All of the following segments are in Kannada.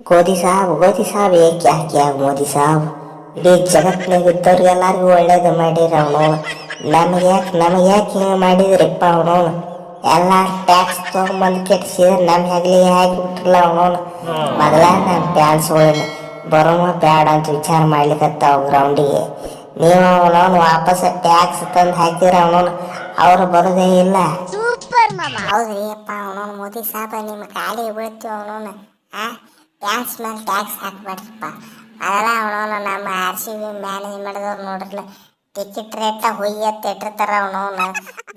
ಗೋಧಿ ಸಾಬ್ ಗೋಧಿ ಸಾಬ್ ಏಕೆ ಯಾಕೆ ಮೋದಿ ಸಾಬ್ ಇಡೀ ಜಗತ್ತಿನಾಗ ಇದ್ದವ್ರಿಗೆಲ್ಲರಿಗೂ ಒಳ್ಳೇದು ಮಾಡಿರಿ ಅವನು. ನಮಗೆ ಯಾಕೆ ನಮಗೆ ಯಾಕೆ ಹಿಂಗೆ ಮಾಡಿದ್ರಿಪ್ಪ ಅವನು? ಎಲ್ಲ ಟ್ಯಾಕ್ಸ್ ತೊಗೊಂಬಂದು ಕೆಟ್ಟಿಸಿದ್ರೆ ನಮ್ಮ ಹಾಕಿ ಹಾಕಿಬಿಟ್ರಲ್ಲ ಅವನು? ಮೊದಲ ನಮ್ಮ ಪ್ಯಾನ್ಸ್ಗಳನ್ನ ಬರೋನು ಬ್ಯಾಡ ಅಂತ ವಿಚಾರ ಮಾಡ್ಲಿಕ್ಕತ್ತಾವ ಗ್ರೌಂಡಿಗೆ ನೀವು ಅವನವನು ವಾಪಸ್ ಟ್ಯಾಕ್ಸ್ ತಂದು ಹಾಕಿದ್ರೆ ಅವನು? ಅವ್ರು ಬರೋದೇ ಇಲ್ಲ. ಹೌದ್ರಿ ಅಪ್ಪ ಅವನವನು ಮೋದಿ ಸಾಬ ನಿಮ್ಮ ಕಾಲಿಗೆ ಬೀಳ್ತೀವಿ ಅವನವನು. ಆ? ಟ್ಯಾಕ್ಸ್ ಮೇಲೆ ಟ್ಯಾಕ್ಸ್ ಹಾಕ್ಬೇಡ್ರಿಪ್ಪ ಅದೆಲ್ಲ ಅವನವನು ನಮ್ಮ ಆರ್ ಸಿ ಬಿ ಮ್ಯಾನೇಜ್ ಮಾಡಿದವ್ರು ನೋಡ್ರಲ್ಲ ಟಿಕೆಟ್ ರೇಟ ಹುಯ್ಯತ್ ಇಟ್ಟಿರ್ತಾರ ಅವನವನು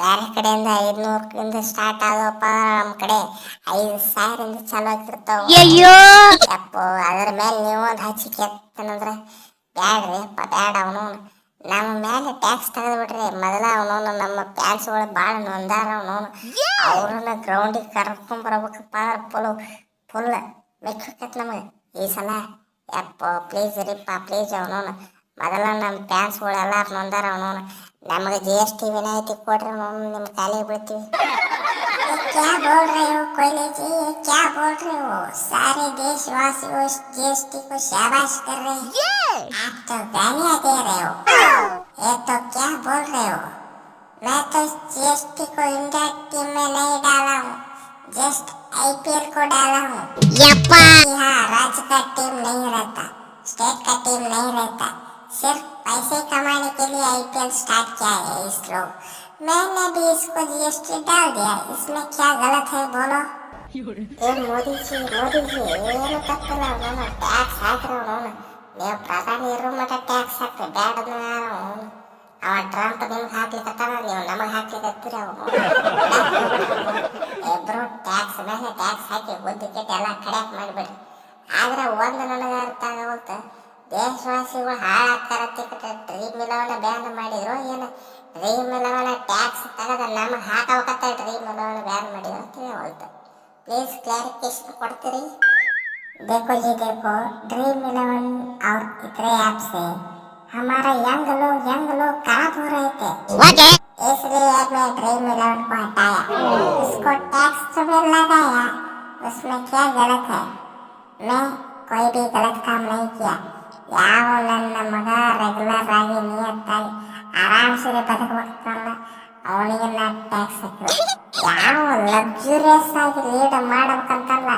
ಬೇರೆ ಕಡೆಯಿಂದ ಐದ್ನೂರರಿಂದ ಸ್ಟಾರ್ಟ್ ಆದವಪ್ಪ ನಮ್ಮ ಕಡೆ ಐದು ಸಾವಿರದಿಂದ ಚಾಲು ಆಗಿರ್ತಾವ ಯಪ್ಪೋ ಅದ್ರ ಮೇಲೆ ನೀವು ಒಂದು ಹಚ್ಚಿಕೆ ಎತ್ತನಂದ್ರೆ ಬ್ಯಾಡ್ರಿ ಅಪ್ಪ ಬ್ಯಾಡ ಅವನವನು ನಮ್ಮ ಮೇಲೆ ಟ್ಯಾಕ್ಸ್ ತೆಗೆದು ಬಿಡ್ರಿ ಮೊದಲ ಅವನವನು ನಮ್ಮ ಫ್ಯಾನ್ಸ್ಗಳು ಭಾಳ ನೊಂದಾರ ಅವನವನು ಅವ್ರನ್ನ ಗ್ರೌಂಡಿಗೆ ಕರ್ಕೊಂಡ್ ಬರ್ಬೇಕಪ್ಪ ಅಂದ್ರೆ ಫುಲ್ ಫುಲ್ ಮೆಚ್ಚುಕತ್ ನಮಗೆ ಈ ಸಲ ಯಪ್ಪ ಪ್ಲೀಸ್ ರೀಪ್ಪ ಪ್ಲೀಸ್ ಅವನವನು ಮೊದಲ ನಮ್ಮ ಫ್ಯಾನ್ಸ್ಗಳು ಎಲ್ಲಾರು ನೊಂದಾರ ಅವನವನು ನಮಗೆ ಜಿ ಎಸ್ ಟಿ ವಿನಾಯಿತಿ ಕೊಡ್ರಿ ಅವನು ನಿಮ್ಮ ಕಾಲಿಗೆ ಬೀಳ್ತೀವಿ क्या बोल रहे हो कोयले जी ये क्या बोल रहे हो सारे देशवासियों जीएसटी को शाबाश कर रहे हैं आप तो गालियां दे रहे हो ये तो क्या बोल रहे हो मैं तो जीएसटी को इंडिया टीम में नहीं डाला हूँ जस्ट आईपीएल को डाला हूँ यहाँ राज्य का टीम नहीं रहता स्टेट का टीम नहीं रहता सिर्फ पैसे कमाने के लिए आईपीएल स्टार्ट किया है इस लोग मैंने भी इसको जीएसटी डाल दिया इसमें क्या गलत है बोलो ಏ ಮೋದಿಜಿ ಮೋದಿಜಿ ಏನು ತಪ್ಪಿಲ್ಲ ಅವನು ಟ್ಯಾಕ್ಸ್ ಹಾಕ್ರಿ ಅವನು ನೀವು ಪ್ರಧಾನಿ ಇರೋ ಮಟ್ಟ ಟ್ಯಾಕ್ಸ್ ಹಾಕ್ರಿ ಬ್ಯಾಡ ಅವನು ಅವ ಟ್ರಂಪ್ ನಿಮ್ಗೆ ಹಾಕ್ಲಿಕ್ಕತ್ತಾನ ನೀವು ನಮಗೆ ಹಾಕ್ಲಿಕ್ಕತ್ತೀರಿ ಅವನು ಇಬ್ರು ಟ್ಯಾಕ್ಸ್ ಮೇಲೆ ಟ್ಯಾಕ್ಸ್ ಹಾಕಿ ಬುದ್ಧಿ ಕೆಟ್ಟ ಎಲ್ಲ ಕಡ್ಯಾಕ್ ಮಾಡಿಬಿಡ್ರಿ ಆದ್ರೆ ಒಂದು ನನಗೆ ಅರ್ಥ ಆಗವಲ್ತ ದೇಶವಾಸಿಗಳು ಹಾಳಾಗ್ತಾರ ತಿಕ್ಕಟ ಡ್ರೀಮ್ ಇಲವನ್ನ ಬ್ಯಾನ್ ಮಾಡಿದ್ರು ಏನು ಡ್ರೀಮ್ ಇಲವನ್ನ ಟ್ಯಾಕ್ಸ್ ತೆಗೆದ ನಮಗೆ ಹಾಕಬೇಕತ್ತ ಡ್ರೀಮ್ ಇಲವನ್ನ ಬ್ಯಾನ್ ಮಾಡಿದ್ರು ಅಂತ ಹೇಳ್ತು प्लीज क्लैरिफिकेशन ಕೊಡ್ತೀರಿ देखो जी देखो ड्रीम इलेवन और इतने ऐप से हमारा यंग लोग यंग लोग खराब हो रहे थे मैं कोई भी गलत काम नहीं किया ಯಾವ ನನ್ನ ಮಗ ರೆಗ್ಯುಲರ್ ಆಗಿ ನಿಯತ್ತಾಗಿ ಆರಾಮ್ಸೆ ಬದುಕಬೇಕಲ್ಲ ಅವನಿಗೆ ನಾ ಟ್ಯಾಕ್ಸ್ ಹಾಕಿದೆ ಯಾವ ಲಕ್ಸುರಿಯಸ್ ಆಗಿ ಲೀಡ್ ಮಾಡ್ಬೇಕಂತಲ್ಲ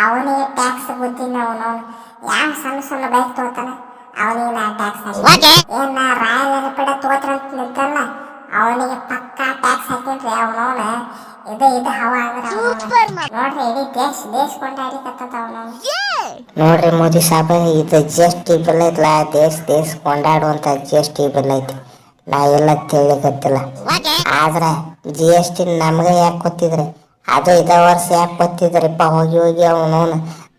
ಅವನಿಗೆ ಟ್ಯಾಕ್ಸ್ ಬುದ್ಧಿನ ಅವನು ಯಾವ ಸಣ್ಣ ಸಣ್ಣ ಬೈಕ್ ತಗೋತಾನೆ ಅವನಿಗೆ ನಾ ಟ್ಯಾಕ್ಸ್ ಹಾಕಿ ಏನ್ ನಾ ರಾಯಲ್ ಎನ್ಫೀಲ್ಡ್ ತಗೋತ್ರ ಅಂತ ನಿಂತಲ್ಲ ಅವನಿಗೆ ಪಕ್ಕಾ ಟ್ಯಾಕ್ಸ್ ಹಾಕಿನ್ರಿ ಅವನವನ ಇದು ಇದು ಹವ ಅಂದ್ರೆ. ನೋಡ್ರಿ ಇಡೀ ದೇಶ ನೋಡ್ರಿ. ಮೋದಿ ಸಾಬ ಇದು ಜಿ ಎಸ್ ಟಿ ಬಿಲ್ ಐತಲ್ಲ ದೇಶ ದೇಶ ಕೊಂಡಾಡುವಂತ ಜಿ ಎಸ್ ಟಿ ಬಿಲ್ ಐತಿ. ನಾ ಎಲ್ಲ ತಿಳಿಗತ್ತಿಲ್ಲ ಆದ್ರೆ ಜಿ ಎಸ್ ಟಿ ನಮ್ಗೆ ಯಾಕೆ ಗೊತ್ತಿದ್ರಿ? ಅದು ಇದ ವರ್ಷ ಯಾಕೆ ಗೊತ್ತಿದ್ರಿಪ್ಪ? ಹೋಗಿ ಹೋಗಿ ಅವನು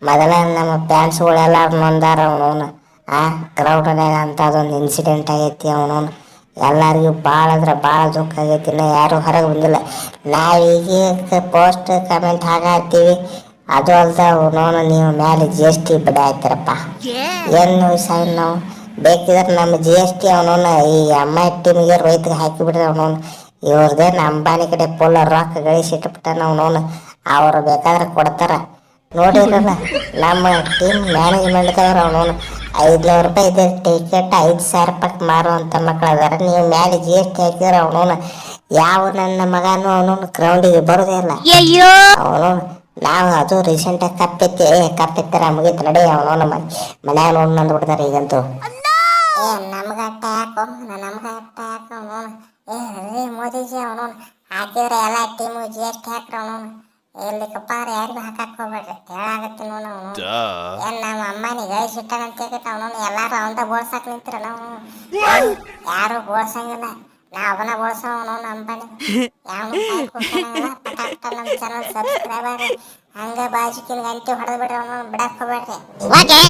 ಮೊದಲ ನಮ್ಮ ಪ್ಯಾನ್ಸ್ಗಳೆಲ್ಲ ನೊಂದಾರ ಅವನು ಆ ಗ್ರೌಂಡ್ನಾಗ ಅಂತ ಅದೊಂದು ಇನ್ಸಿಡೆಂಟ್ ಆಗೈತಿ ಅವನವನು ಎಲ್ಲರಿಗೂ ಭಾಳ ಅಂದ್ರೆ ಭಾಳ ದುಃಖ ಆಗೈತಿ. ಇನ್ನು ಯಾರು ಹೊರಗೆ ಬಂದಿಲ್ಲ. ನಾವೀಗ ಪೋಸ್ಟ್ ಕಮೆಂಟ್ ಹಾಗಾಡ್ತೀವಿ ಅದು ಅಲ್ದ ಅವನವನು ನೀವು ಮೇಲೆ ಜಿ ಎಸ್ ಟಿ ಬಿಡ ಏನು ಸಾಯಿ ನಾವು? ಬೇಕಿದ್ರೆ ನಮ್ಮ ಜಿ ಎಸ್ ಟಿ ಅವನವನ್ನ ಈ ಐ ಟೀಮಿಗೆ ರೈತಗೆ ಹಾಕಿಬಿಡ್ರಿ ಅವನವನು ನಮ್ಮ ಅಂಬಾನಿ ಕಡೆ ಪುಲ್ಲ ರೊಕ್ಕ ಗಳಿಸಿಟ್ಬಿಟ್ಟಾನ ಅವನವನು ಅವ್ರು ಬೇಕಾದ್ರೆ ಕೊಡ್ತಾರ. ನೋಡಿರಲ್ಲ ನಮ್ಮ ಟೀಮ್ ಮ್ಯಾನೇಜ್ಮೆಂಟ್ದವ್ರು ಐದು ಲಕ್ಷ ರೂಪಾಯಿ ಇದೆ ಟಿಕೆಟ್ ಐದು ಸಾವಿರ ರೂಪಾಯಿ ಮಾರುವಂಥ ಮಕ್ಳು ಅದಾರ ನೀವು ಮ್ಯಾಲೆ ಜಿ ಎಸ್ ಟಿ ಹಾಕಿದ್ರೆ ಅವನು ಯಾವ ನನ್ನ ಮಗನು ಅವನು ಗ್ರೌಂಡಿಗೆ ಬರೋದೇ ಇಲ್ಲ. ಅವನು ನಾವು ಅದು ರೀಸೆಂಟಾಗಿ ಕಪ್ಪೆತ್ತಿ ಕಪ್ಪೆತ್ತರ ಮುಗಿತು ನಡಿ ಅವನು ನಮ್ಮ ಮನ್ಯಾಗ ನೋಡಿ ನಂದು ಬಿಡ್ತಾರೆ ಈಗಂತೂ. ಏ ನಮ್ಗೆ ಅಟ್ಟ ಯಾಕೋ ನಮ್ಗೆ ಅಟ್ಟ ಯಾಕೋ ಅವನು ಏ ಮೋದಿಜಿ ಅವನು ಹಾಕಿದ್ರೆ ಎಲ್ಲ ಟೀಮು ಜಿ ಎಸ್ ಟಿ ಹಾಕ್ರ ಅವನು ಇಲ್ಲಿ ಕಪ್ಪಾರ ಯಾರಿಗೂ ಹಾಕಕ್ ಹೋಗ್ಬೇಡ್ರಿ. ಹೇಳಾಗತ್ತಿ ನೋಡು ಅವನು ಏನ್ ನಮ್ಮ ಅಮ್ಮನಿ ಗಳಿಸಿಟ್ಟಾನ ಅಂತ ಹೇಳ್ಬಿಟ್ಟು ಅವನು ಎಲ್ಲಾರು ಅವಂದ ಬೋಳ್ಸಾಕ್ ನಿಂತಿರ ನಾವು. ಯಾರು ಬೋಳ್ಸಂಗಿಲ್ಲ. ನಾ ಅವನ ಬೋಳ್ಸವ ಅವನು ಅಂಬಾನಿ. ಯಾವ ಪಟಾಕ್ಟ ನಮ್ಮ ಚಾನಲ್ ಸಬ್ಸ್ಕ್ರೈಬರ್ ಹಂಗ ಬಾಜುಕಿನ ಗಂಟೆ ಹೊಡೆದ್ ಬಿಡ್ರಿ ಅವನು ಬಿಡಕ್ ಹೋಗ್ಬೇಡ್ರಿ.